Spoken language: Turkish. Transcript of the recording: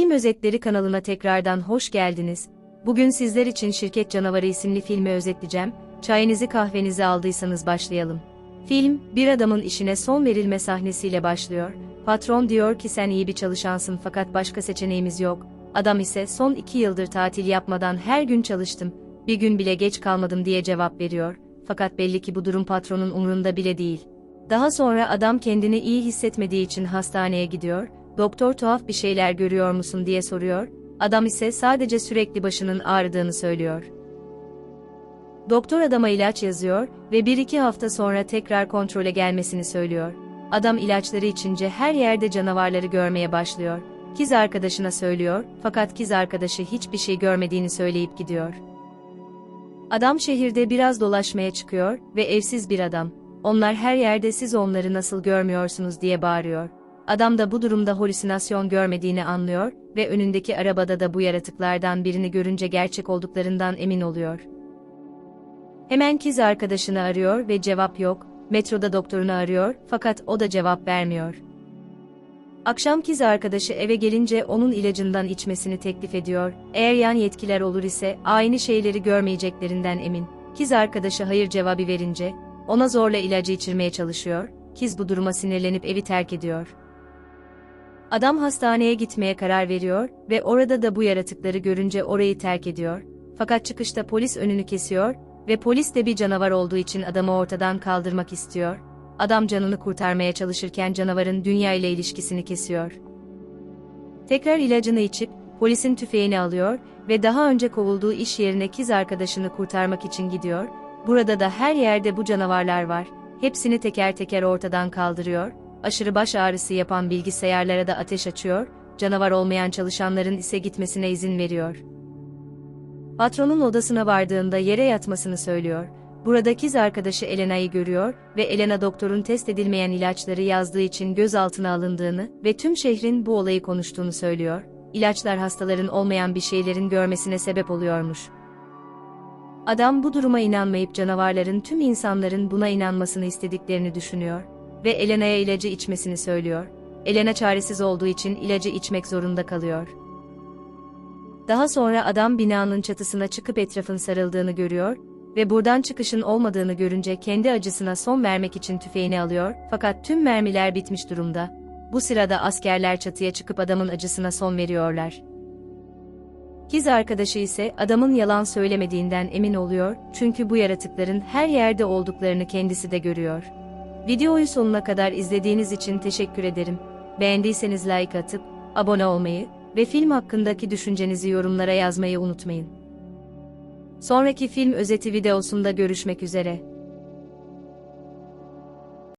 Film Özetleri kanalına tekrardan hoş geldiniz. Bugün sizler için Şirket Canavarı isimli filmi özetleyeceğim. Çayınızı kahvenizi aldıysanız başlayalım. Film, bir adamın işine son verilme sahnesiyle başlıyor. Patron diyor ki sen iyi bir çalışansın fakat başka seçeneğimiz yok. Adam ise son iki yıldır tatil yapmadan her gün çalıştım, bir gün bile geç kalmadım diye cevap veriyor. Fakat belli ki bu durum patronun umurunda bile değil. Daha sonra adam kendini iyi hissetmediği için hastaneye gidiyor, doktor tuhaf bir şeyler görüyor musun diye soruyor, adam ise sadece sürekli başının ağrıdığını söylüyor. Doktor adama ilaç yazıyor ve bir iki hafta sonra tekrar kontrole gelmesini söylüyor. Adam ilaçları içince her yerde canavarları görmeye başlıyor. Kiz arkadaşına söylüyor, fakat kiz arkadaşı hiçbir şey görmediğini söyleyip gidiyor. Adam şehirde biraz dolaşmaya çıkıyor ve evsiz bir adam. Onlar her yerde siz onları nasıl görmüyorsunuz diye bağırıyor. Adam da bu durumda halüsinasyon görmediğini anlıyor ve önündeki arabada da bu yaratıklardan birini görünce gerçek olduklarından emin oluyor. Hemen kız arkadaşını arıyor ve cevap yok, metroda doktorunu arıyor fakat o da cevap vermiyor. Akşam kız arkadaşı eve gelince onun ilacından içmesini teklif ediyor. Eğer yan yetkiler olur ise aynı şeyleri görmeyeceklerinden emin. Kız arkadaşı hayır cevabı verince ona zorla ilacı içirmeye çalışıyor. Kız bu duruma sinirlenip evi terk ediyor. Adam hastaneye gitmeye karar veriyor ve orada da bu yaratıkları görünce orayı terk ediyor. Fakat çıkışta polis önünü kesiyor ve polis de bir canavar olduğu için adamı ortadan kaldırmak istiyor. Adam canını kurtarmaya çalışırken canavarın dünya ile ilişkisini kesiyor. Tekrar ilacını içip polisin tüfeğini alıyor ve daha önce kovulduğu iş yerine kız arkadaşını kurtarmak için gidiyor. Burada da her yerde bu canavarlar var. Hepsini teker teker ortadan kaldırıyor. Aşırı baş ağrısı yapan bilgisayarlara da ateş açıyor. Canavar olmayan çalışanların ise gitmesine izin veriyor. Patronun odasına vardığında yere yatmasını söylüyor. Burada kız arkadaşı Elena'yı görüyor ve Elena doktorun test edilmeyen ilaçları yazdığı için gözaltına alındığını ve tüm şehrin bu olayı konuştuğunu söylüyor. İlaçlar hastaların olmayan bir şeylerin görmesine sebep oluyormuş. Adam bu duruma inanmayıp canavarların tüm insanların buna inanmasını istediklerini düşünüyor ve Elena'ya ilacı içmesini söylüyor. Elena çaresiz olduğu için ilacı içmek zorunda kalıyor. Daha sonra adam binanın çatısına çıkıp etrafın sarıldığını görüyor ve buradan çıkışın olmadığını görünce kendi acısına son vermek için tüfeğini alıyor fakat tüm mermiler bitmiş durumda. Bu sırada askerler çatıya çıkıp adamın acısına son veriyorlar. Kız arkadaşı ise adamın yalan söylemediğinden emin oluyor çünkü bu yaratıkların her yerde olduklarını kendisi de görüyor. Videoyu sonuna kadar izlediğiniz için teşekkür ederim. Beğendiyseniz like atıp abone olmayı ve film hakkındaki düşüncenizi yorumlara yazmayı unutmayın. Sonraki film özeti videosunda görüşmek üzere.